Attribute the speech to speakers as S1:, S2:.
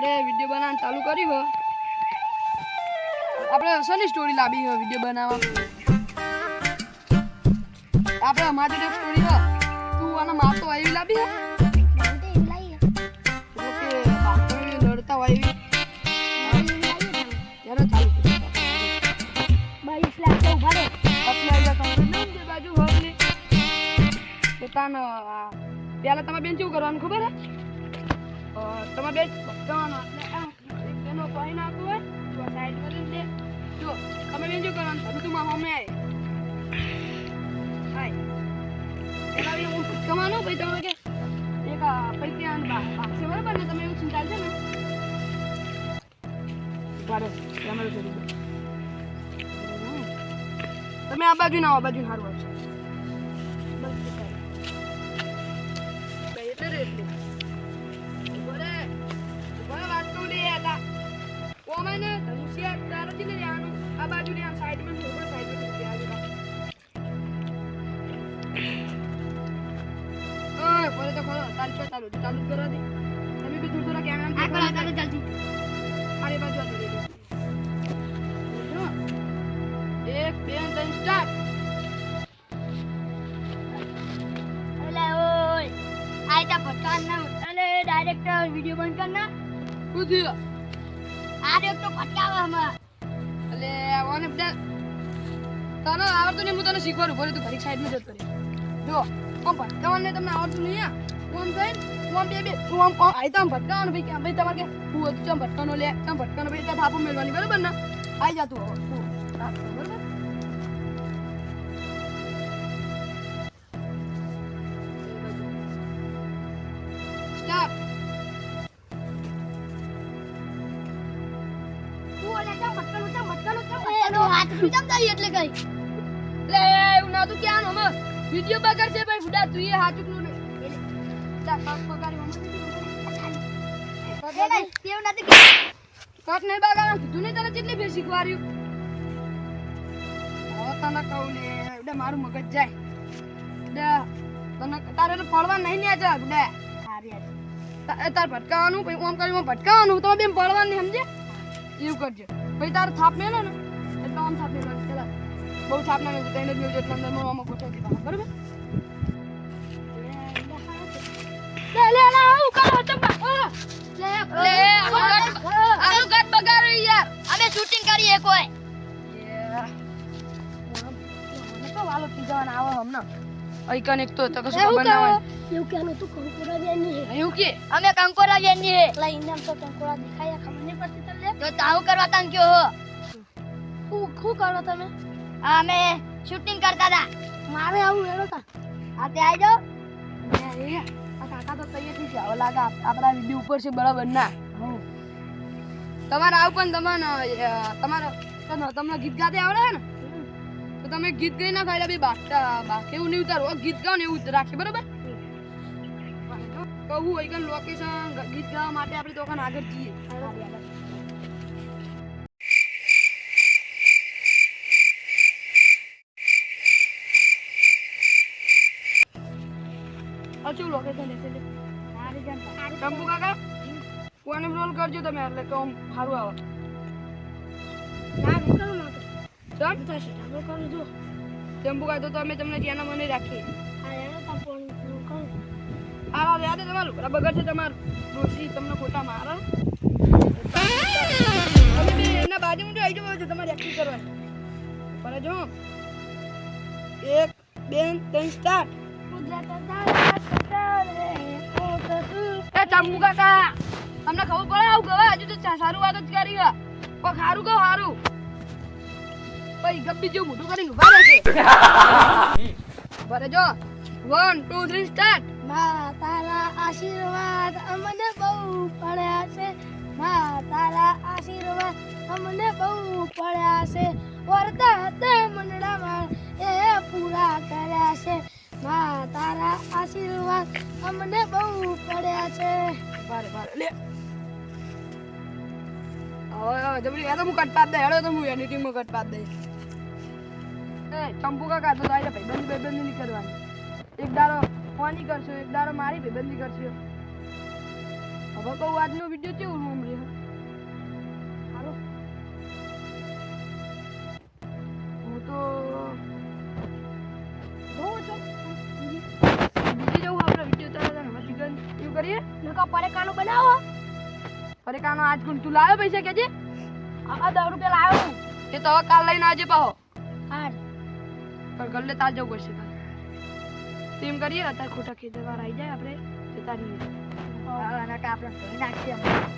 S1: ચાલુ કર્યું હો. આપણે શેની સ્ટોરી લાવી હો વીડિયો બનાવવા આપણે અમારી જોડે સ્ટોરી હો. તું અને માતો હોય એવી લાવી હે. ઓકે બાળકો લડતા હોય એવી. ત્યારે ચાલુ કર્યું આપણે અહીંયા કાંઈ નહીં જે બાજુ હોત ને. પોતાનો આ પહેલા તમે બેન કેવું કરવાનું ખબર હે? તમારે બેન ભટકાવાનો એટલે એક જણો કોઈ નાખવું હોય તો સાઈડ કરી દે. જો, તમે શું કરવાનું તમે તું મારા આય. એના બી હું ભટકાવાનો પછી તમે કે એક ભા- ભાગશે બરાબર ને? તમે એવું ચિંતા છે ને. તમે આ બાજુ ના આ બાજુ સારું આવશે. ચાલુ ચાલુ જ કરવા દે તમે બી થોડું થોડા કેમેરા બાજુ આ દે એક બે ત્રણ સ્ટાર્ટ
S2: વીડિયો બંધ કર ના.
S1: શું થયું?
S2: આ દેખ તો ફટકાવે હમણાં.
S1: એટલે ઓને બધા તને આવડતું નહીં હું તને શીખવાડું. ભલે તું ઘડી સાઈડમાં જતો રહે. જો આમ ભટકાવાનું તમને આવડતું નહીં થઈને હું આમ બે બે આમ આઈ તો આમ ભટકાવાનું ભાઈ કે ભાઈ તમારે કે હું હતું ચમ ભટકાનો લે ચમ ભટકાનો ભાઈ ત્યાં થાપો મેળવાની બરાબર ને? આઈ જા તું બરાબર?
S2: એટલે કઈ?
S1: લે એવું ના તું ક્યાં નો વીડિયો બગડશે ભાઈ બુડા તું એ હાચુકનું
S2: એ નહીં
S1: બગાડો કીધું નહીં તને કેટલી ફેર શીખવાડ્યું હવે તને કહું લે એટલે મારું મગજ જાય એટલે તને તારે એટલે પડવા નહીં ને જા લે તા- તાર ભટકાવાનું પછી ઓમ કરી ભટકાવાનું તો બેન પડવાનું સમજે એવું કરજે પછી તારે થાપ મેલો ને એટલે આમ થાપ મેલો બહુ થાપ ના મેળજો તેને જ મેળજો એટલે અંદર આમાં ગોઠવી દીધા બરાબર લે લે લે આવું કરો ચંપા
S2: લે
S1: લે આનું ગટ આનું યાર
S2: અમે શૂટિંગ કરીએ કોઈ
S1: વાલો થઈ જવાના આવે હમણાં એક તો તો કશું ખબર ના હોય
S2: એવું તું કંકોરા બેની
S1: એવું કે
S2: અમે કંકોરા બેની હે લા ઇન્ડિયન તો કંકોરા દેખાયા ખબર નહીં પડતી તો તાવું કરવા તને કયો હો હું શું કરો તમે અમે શૂટિંગ કરતા હતા મારે આવું હેડો તા આ તે આવી જાઓ
S1: કાકા તો તૈયારથી હવે લાગે આપણા વીડિયો ઉપર છે બરાબર. ના. તમારે આવું પણ તમને તમારે તમને ગીત ગાતે આવડે છે ને? તો તમે ગીત ગાઈ ના ખાઈ બી બાકતા બાકે એવું નહીં ઉતારો. ગીત ગાઓ ને એવું રાખે બરાબર? કહું હોય કે લોકેશન ગીત ગાવા માટે આપણે તો આગળ જઈએ. અચું લોકેશન કાકા, કોને રોલ કરજો તમે, એટલે કે સારું આવે. ચમ? ટંપુ કાકા, તો અમે તમને જેના મને રાખીએ. આ યાદ તમારું? બગડ છે તમારું. ડોસી તમને ખોટા મારો. એના બાજુમાં જો આવી તમારે એક્ટિંગ કરવાની. પણ જો, એક, બે, ત્રણ સ્ટાર્ટ એ ચંપુ કાકા, તમને ખબર પડે આવું ગવા હજુ તો સારું વાત જ કરી કોઈ ખારું કહો સારું પછી ગબ્બી જેવું મોટું કરીને ઊભા રહેશે ભરે જો વન ટુ થ્રી
S2: સ્ટાર્ટમાં તારા આશીર્વાદ અમને બહુ પડ્યા છે. માં તારા આશીર્વાદ અમને બહુ પડ્યા છે. વરદા હતા મંડળામાં એ પૂરા કર્યા છે. માં, તારા આશીર્વાદ અમને બહુ પડ્યા છે.
S1: બારે બારે લે. હવે જબરી આ તો હું કટતા જ દે હેડો તો હું એડિટિંગમાં કટતા જ દે એ કાકા, તો આઈને ભાઈબંધ, ભાઈબંધી નહીં કરવાની. એક દાડો ફોની કરશો, એક દાડો મારી ભાઈબંધી કરશો. હવે કહું, આજનો વીડિયો કેવું રૂમ રહ્યો અરે કાનો આજ કોણ તું લાવ્યો પૈસા કેજે
S2: આ દસ રૂપિયા લાવ્યો હું
S1: એ તો હવે કાલ લઈને આજે પાહો.
S2: હાર.
S1: પણ ગલ્લે તાર જવું પડશે કાલ. તેમ કરીએ અત્યારે ખોટા ખેતર વાર આવી જાય આપણે જતા રહીએ.
S2: આપણે ધોઈ નાખીએ
S1: આપણે.